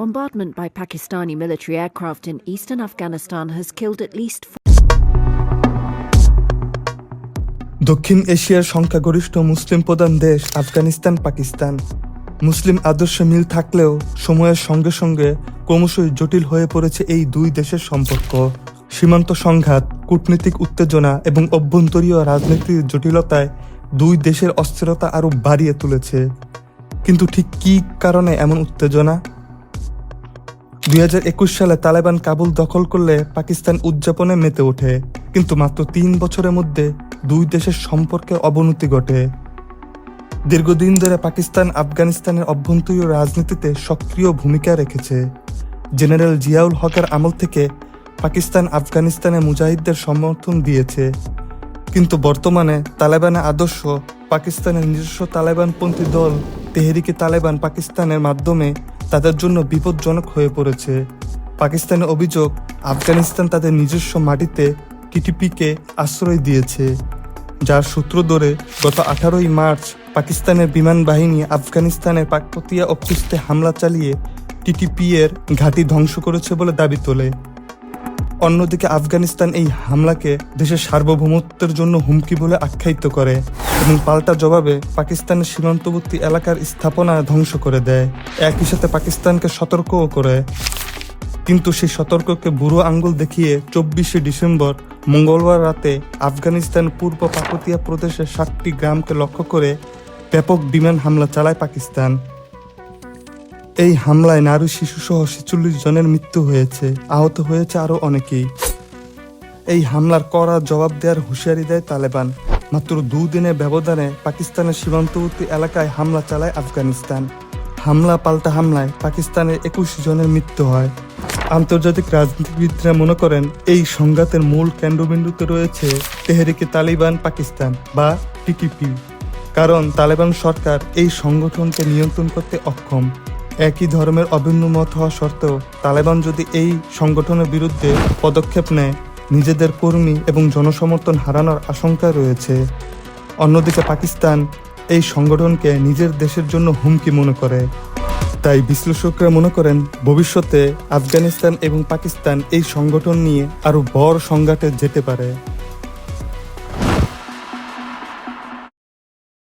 Bombardment by Pakistani military aircraft in eastern Afghanistan has killed at least দক্ষিণ এশিয়ার সংখ্যাগরিষ্ঠ মুসলিম প্রধান দেশ আফগানিস্তান, পাকিস্তান। মুসলিম আদর্শ মিল থাকলেও সময়ের সঙ্গে সঙ্গে ক্রমশই জটিল হয়ে পড়েছে এই দুই দেশের সম্পর্ক। সীমান্ত সংঘাত, কূটনীতিক উত্তেজনা এবং অভ্যন্তরীয় রাজনীতির জটিলতায় দুই দেশের অস্থিরতা আরও বাড়িয়ে তুলেছে। কিন্তু ঠিক কী কারণে এমন উত্তেজনা? দুই হাজার একুশ সালে তালেবান কাবুল দখল করলে পাকিস্তান উদযাপনে মেতে ওঠে। কিন্তু মাত্র তিন বছরের মধ্যে দুই দেশের সম্পর্কের অবনতি ঘটে। দীর্ঘদিন ধরে পাকিস্তান আফগানিস্তানের অভ্যন্তরীণ রাজনীতিতে সক্রিয় ভূমিকা রেখেছে। জেনারেল জিয়াউল হকের আমল থেকে পাকিস্তান আফগানিস্তানে মুজাহিদদের সমর্থন দিয়েছে। কিন্তু বর্তমানে তালেবানের আদর্শ পাকিস্তানের নিজস্ব তালেবানপন্থী দল তেহরিকে তালেবান পাকিস্তানের মাধ্যমে তাদের জন্য বিপজ্জনক হয়ে পড়েছে। পাকিস্তানের অভিযোগ, আফগানিস্তান তাদের নিজস্ব মাটিতে টিটিপিকে আশ্রয় দিয়েছে, যার সূত্র ধরে গত আঠারোই মার্চ পাকিস্তানের বিমান বাহিনী আফগানিস্তানের পাকপতিয়া অফিসতে হামলা চালিয়ে টিটিপি এর ঘাঁটি ধ্বংস করেছে বলে দাবি তোলে। অন্যদিকে আফগানিস্তান এই হামলাকে দেশের সার্বভৌমত্বের জন্য হুমকি বলে আখ্যায়িত করে এবং পাল্টা জবাবে পাকিস্তানের সীমান্তবর্তী এলাকার স্থাপনা ধ্বংস করে দেয়। একই সাথে পাকিস্তানকে সতর্কও করে। কিন্তু সেই সতর্ককে বুড়ো আঙ্গুল দেখিয়ে চব্বিশে ডিসেম্বর মঙ্গলবার রাতে আফগানিস্তান পূর্ব পাকতিয়া প্রদেশের সাতটি গ্রামকে লক্ষ্য করে ব্যাপক বিমান হামলা চালায় পাকিস্তান। এই হামলায় নারী শিশু সহ ছেচল্লিশ জনের মৃত্যু হয়েছে। আহত হয়েছে আরও অনেকেই। এই হামলার করা জবাব দেওয়ার হুঁশিয়ারি দেয় তালেবান। মাত্র দুদিনের ব্যবধানে পাকিস্তানের সীমান্তবর্তী এলাকায় হামলা চালায় আফগানিস্তান। হামলা পাল্টা হামলায় পাকিস্তানের একুশ জনের মৃত্যু হয়। আন্তর্জাতিক রাজনীতিবিদরা মনে করেন, এই সংঘাতের মূল কেন্দ্রবিন্দুতে রয়েছে তেহরিকে তালিবান পাকিস্তান বা টিটিপি। কারণ তালেবান সরকার এই সংগঠনকে নিয়ন্ত্রণ করতে অক্ষম। একই ধর্মের অভিন্ন মত হওয়া সত্ত্বেও তালেবান যদি এই সংগঠনের বিরুদ্ধে পদক্ষেপ নেয়, নিজেদের কর্মী এবং জনসমর্থন হারানোর আশঙ্কা রয়েছে। অন্যদিকে পাকিস্তান এই সংগঠনকে নিজের দেশের জন্য হুমকি মনে করে। তাই বিশ্লেষকরা মনে করেন, ভবিষ্যতে আফগানিস্তান এবং পাকিস্তান এই সংগঠন নিয়ে আরও বড় সংঘাতে যেতে পারে।